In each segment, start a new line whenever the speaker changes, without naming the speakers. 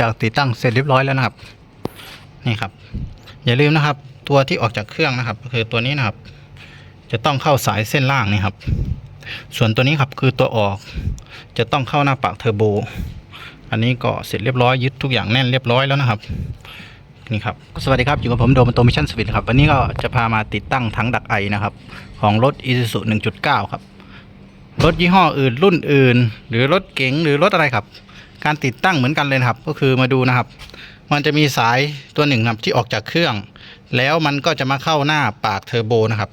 จากติดตั้งเสร็จเรียบร้อยแล้วนะครับนี่ครับ อย่าลืมนะครับ ตัวที่ออกจากเครื่องนะครับ ก็คือตัวนี้นะครับ จะต้องเข้าสายเส้นล่างนี่ครับ ส่วนตัวนี้ครับคือตัวออกจะต้องเข้าหน้าปากเทอร์โบ อันนี้ก็เสร็จเรียบร้อยยึดทุกอย่างแน่นเรียบร้อยแล้วนะครับนี่ครับสวัสดีครับอยู่กับผมโดมโตมิชั่นสวิตครับวันนี้ก็จะพามาติดตั้งถังดักไอนะครับ ของรถ Isuzu 1.9 ครับรถยี่ห้ออื่นรุ่นอื่น หรือรถเก๋งหรือรถอะไรครับ การติดตั้งเหมือนกันเลยครับ ก็คือมาดูนะครับ มันจะมีสายตัวหนึ่งครับที่ออกจากเครื่อง แล้วมันก็จะมาเข้าหน้าปากเทอร์โบนะครับ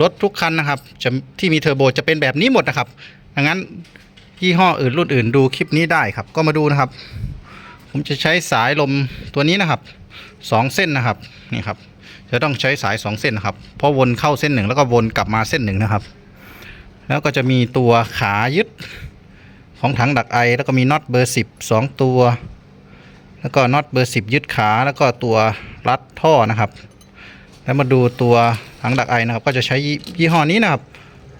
รถทุกคันนะครับจะที่มีเทอร์โบจะเป็นแบบนี้หมดนะครับดังนั้นยี่ห้ออื่นรุ่นอื่นดูคลิปนี้ได้ครับ ก็มาดูนะครับ ผมจะใช้สายลมตัวนี้นะครับสองเส้นนะครับนี่ครับจะต้องใช้สายสองเส้นนะครับเพราะวนเข้าเส้นหนึ่งแล้วก็วนกลับมาเส้นหนึ่งนะครับ แล้วก็จะมีตัวขายึด ของถังดักไอ แล้วก็มีน็อตเบอร์สิบสองตัว แล้วก็น็อตเบอร์สิบยึดขาแล้วก็ตัวรัดท่อนะครับ แล้วมาดูตัวถังดักไอนะครับ ก็จะใช้ยี่ห้อนี้นะครับ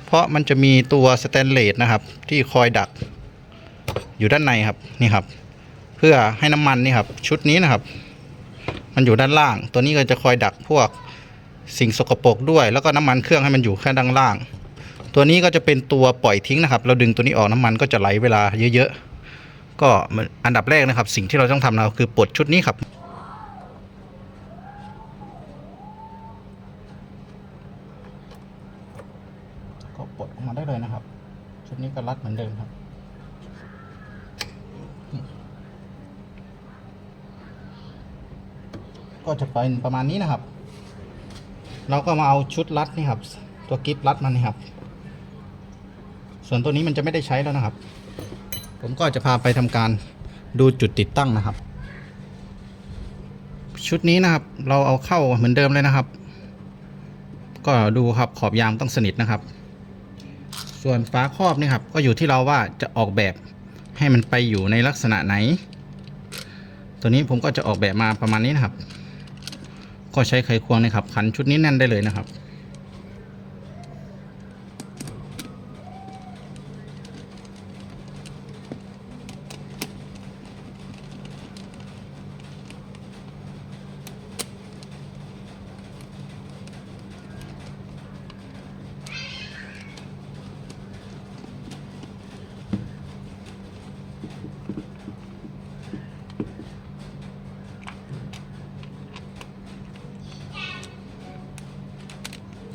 เพราะมันจะมีตัวสแตนเลสนะครับ ที่คอยดักอยู่ด้านในครับนี่ครับ เพื่อให้น้ำมันนี่ครับ ชุดนี้นะครับ มันอยู่ด้านล่าง ตัวนี้ก็จะคอยดักพวกสิ่งสกปรกด้วย แล้วก็น้ำมันเครื่องให้มันอยู่แค่ด้านล่าง ตัวนี้ก็จะเป็นตัวปล่อยทิ้งนะครับ เราดึงตัวนี้ออกน้ำมันก็จะไหลเวลาเยอะๆ ก็อันดับแรกนะครับ สิ่งที่เราต้องทำนะคือปลดชุดนี้ครับ ก็ปลดออกมาได้เลยนะครับ ชุดนี้ก็รัดเหมือนเดิมครับก็จะเป็นประมาณนี้นะครับ เราก็มาเอาชุดรัดนี่ครับ ตัวกิฟรัดมันนี่ครับ ส่วนตัวนี้มันจะไม่ได้ใช้แล้วนะครับ ผมก็จะพาไปทำการดูจุดติดตั้งนะครับ ชุดนี้นะครับเราเอาเข้าเหมือนเดิมเลยนะครับ ก็ดูครับขอบยางต้องสนิทนะครับ ส่วนฝาครอบนี่ครับก็อยู่ที่เราว่าจะออกแบบให้มันไปอยู่ในลักษณะไหน ตัวนี้ผมก็จะออกแบบมาประมาณนี้นะครับ ก็ใช้ไขควงนะครับขันชุดนี้แน่นได้เลยนะครับ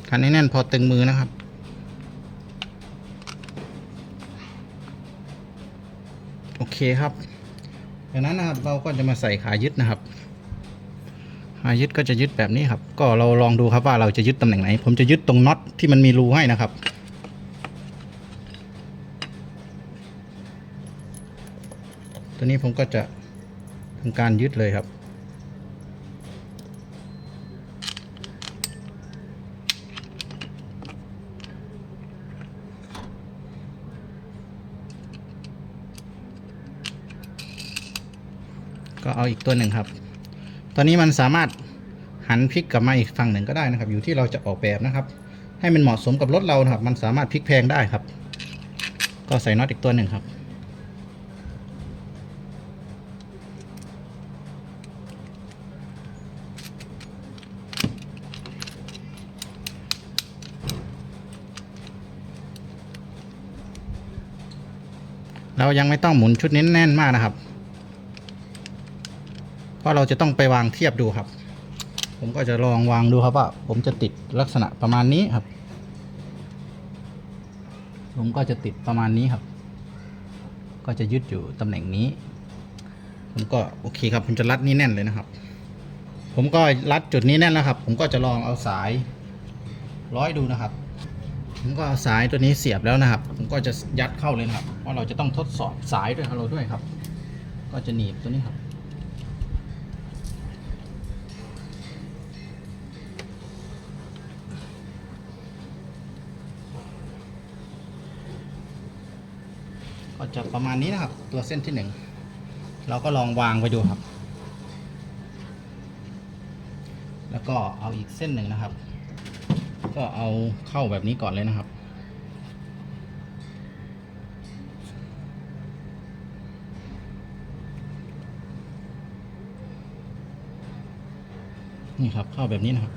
ขันให้แน่นพอตึงมือนะครับ โอเคครับจากนั้นนะครับเราก็จะมาใส่ขายึดนะครับขายึดก็จะยึดแบบนี้ครับ ก็เราลองดูครับว่าเราจะยึดตำแหน่งไหน ผมจะยึดตรงน็อตที่มันมีรูให้นะครับตัวนี้ผมก็จะทำการยึดเลยครับ ก็เอาอีกตัวหนึ่งครับ ตอนนี้มันสามารถหันพลิกกลับมาอีกฝั่งหนึ่งก็ได้นะครับ อยู่ที่เราจะออกแบบนะครับ ให้มันเหมาะสมกับรถเรานะครับ มันสามารถพลิกแพงได้ครับ ก็ใส่น็อตอีกตัวหนึ่งครับ เรายังไม่ต้องหมุนชุดนี้แน่นมากนะครับ ราะเราจะต้องไปวางเทียบดูครับ ผมก็จะลองวางดูครับว่า ผมจะติดลักษณะประมาณนี้ครับ ผมก็จะติดประมาณนี้ครับ ก็จะยึดอยู่ตำแหน่งนี้ ผมก็โอเคครับ ผมจะรัดนี่แน่นเลยนะครับ ผมก็รัดจุดนี้แน่นแล้วครับ ผมก็จะลองเอาสายร้อยดูนะครับ ผมก็เอาสายตัวนี้เสียบแล้วนะครับ ผมก็จะยัดเข้าเลยนะครับ เพราะเราจะต้องทดสอบสายด้วยของเราด้วยครับ ก็จะหนีบตัวนี้ครับ จะประมาณนี้นะครับ ตัวเส้นที่หนึ่งเราก็ลองวางไปดูครับ แล้วก็เอาอีกเส้นหนึ่งนะครับ ก็เอาเข้าแบบนี้ก่อนเลยนะครับนี่ครับเข้าแบบนี้นะครับ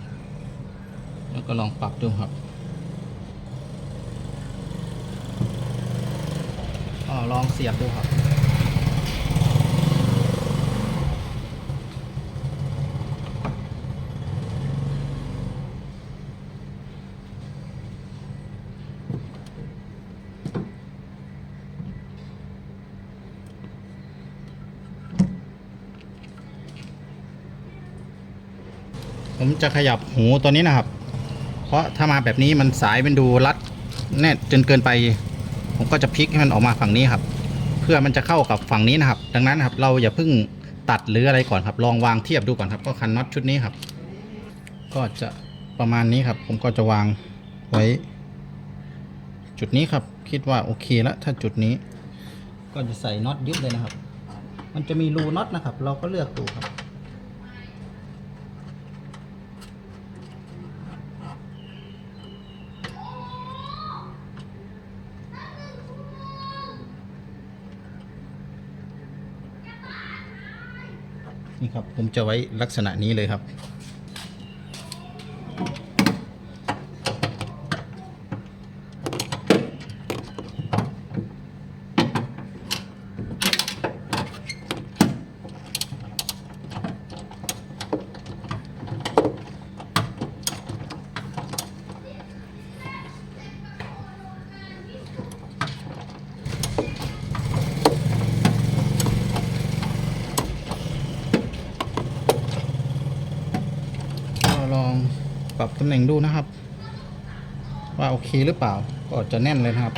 แล้วก็ลองปรับดูครับ ก็ลองเสียบดูครับ ผมจะขยับหูตัวนี้นะครับ เพราะถ้ามาแบบนี้มันสายมันดูรัดแน่นจนเกินไป ผมก็จะพลิกให้มันออกมาฝั่งนี้ครับ เพื่อมันจะเข้ากับฝั่งนี้นะครับ ดังนั้นครับเราอย่าเพิ่งตัดหรืออะไรก่อนครับ ลองวางเทียบดูก่อนครับ ก็คันน็อตชุดนี้ครับ ก็จะประมาณนี้ครับ ผมก็จะวางไว้ จุดนี้ครับ คิดว่าโอเคแล้วถ้าจุดนี้ ก็จะใส่น็อตยึดเลยนะครับ มันจะมีรูน็อตนะครับ เราก็เลือกดูครับ นี่ครับผมจะไว้ลักษณะนี้เลยครับ ก็ลองปรับ ตำแหน่งดูนะครับ ว่าโอเคหรือเปล่าก็จะแน่นเลยนะครับ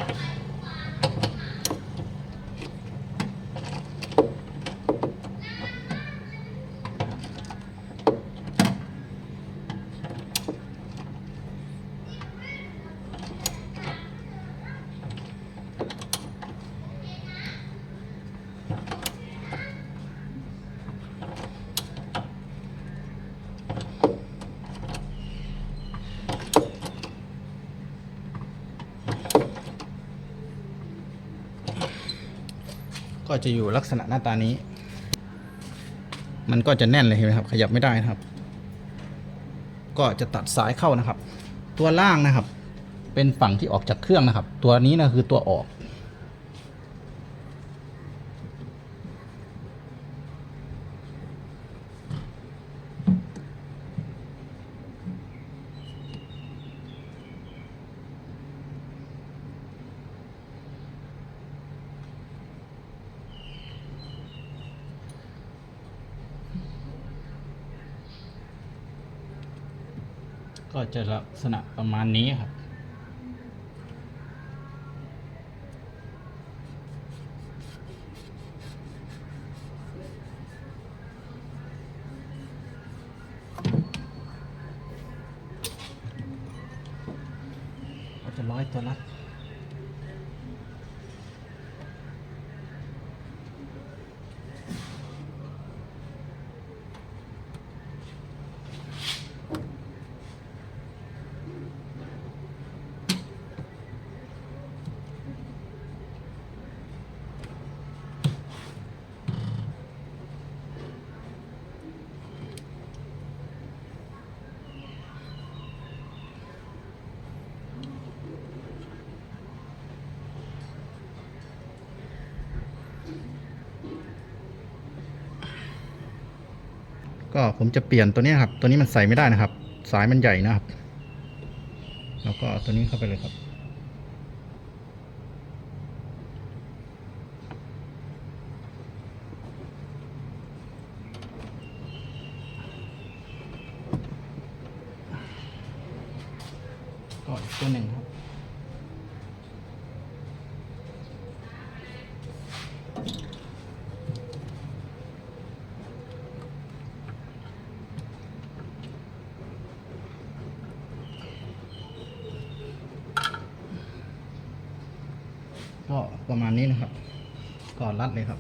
ก็จะอยู่ลักษณะหน้าตานี้ มันก็จะแน่นเลยเห็นไหมครับ ขยับไม่ได้นะครับ ก็จะตัดสายเข้านะครับ ตัวล่างนะครับ เป็นฝั่งที่ออกจากเครื่องนะครับ ตัวนี้นะคือตัวออก ก็จะลักษณะประมาณนี้ครับ ก็จะร้อยตัวรัด ก็ผมจะเปลี่ยนตัวนี้ครับ ตัวนี้มันใส่ไม่ได้นะครับ สายมันใหญ่นะครับ แล้วก็ตัวนี้เข้าไปเลยครับ ก็อีกตัวหนึ่งครับ ก็ประมาณนี้นะครับ ก่อนรัดเลยครับ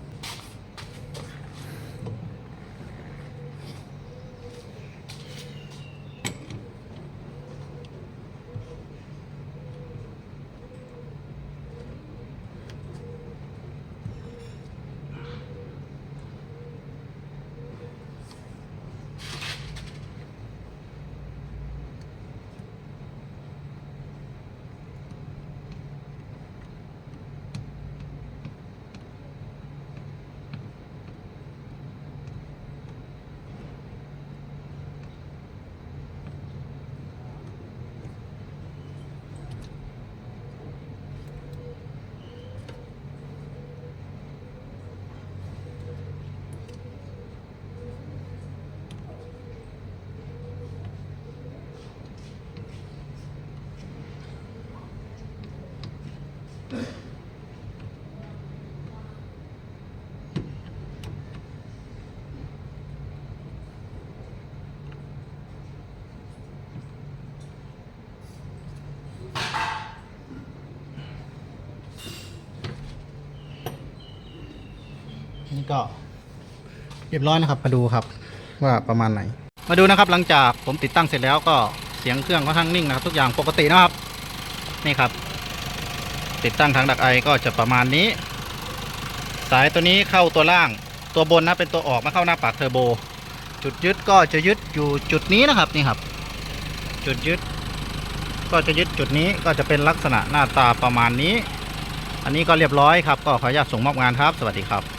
นี่ก็เรียบร้อยนะครับ มาดูครับ ว่าประมาณไหน มาดูนะครับ หลังจากผมติดตั้งเสร็จแล้วก็เสียงเครื่องค่อนข้างนิ่งนะครับ ทุกอย่างปกตินะครับ นี่ครับ ติดตั้งทางดักไอก็จะประมาณนี้ สายตัวนี้เข้าตัวล่าง ตัวบนนะเป็นตัวออกมาเข้าหน้าปากเทอร์โบ จุดยึดก็จะยึดอยู่จุดนี้นะครับนี่ครับ จุดยึด ก็จะยึดจุดนี้ก็จะเป็นลักษณะหน้าตาประมาณนี้ อันนี้ก็เรียบร้อยครับ ก็ขออนุญาตส่งมอบงานครับ สวัสดีครับ